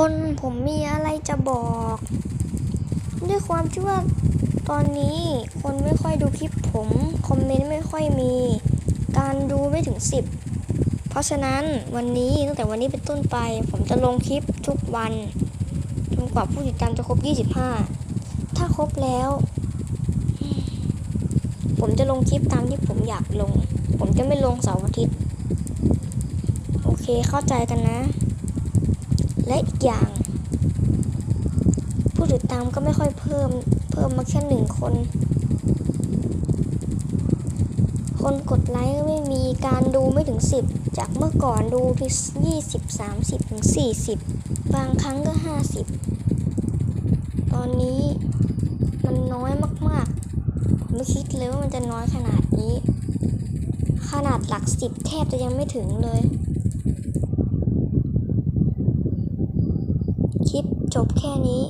คนผมมีอะไรจะบอก ด้วยความที่ว่าตอนนี้คนไม่ค่อยดูคลิปผม คอมเมนต์ไม่ค่อยมี การดูไม่ถึง 10 เพราะฉะนั้นวันนี้ตั้งแต่วันนี้เป็นต้นไป ผมจะลงคลิปทุกวันจนกว่าผู้ติดตามจะครบ 25 ถ้าครบแล้ว ผมจะลงคลิปตามที่ผมอยากลง ผมจะไม่ลงเสาร์อาทิตย์ โอเคเข้าใจกันนะ และอีกอย่าง ผู้ติดตามก็ไม่ค่อยเพิ่มเพิ่มมาแค่หนึ่งคน คนกดไลค์ก็ไม่มีการดูไม่ถึง 10 จากเมื่อก่อนดูที่ยี่สิบสามสิบถึงสี่สิบบางครั้งก็ห้าสิบตอนนี้มันน้อยมากๆผมไม่คิดเลยว่ามันจะน้อยขนาดนี้ ขนาดหลักสิบแทบจะยังไม่ถึงเลย คลิปจบแค่นี้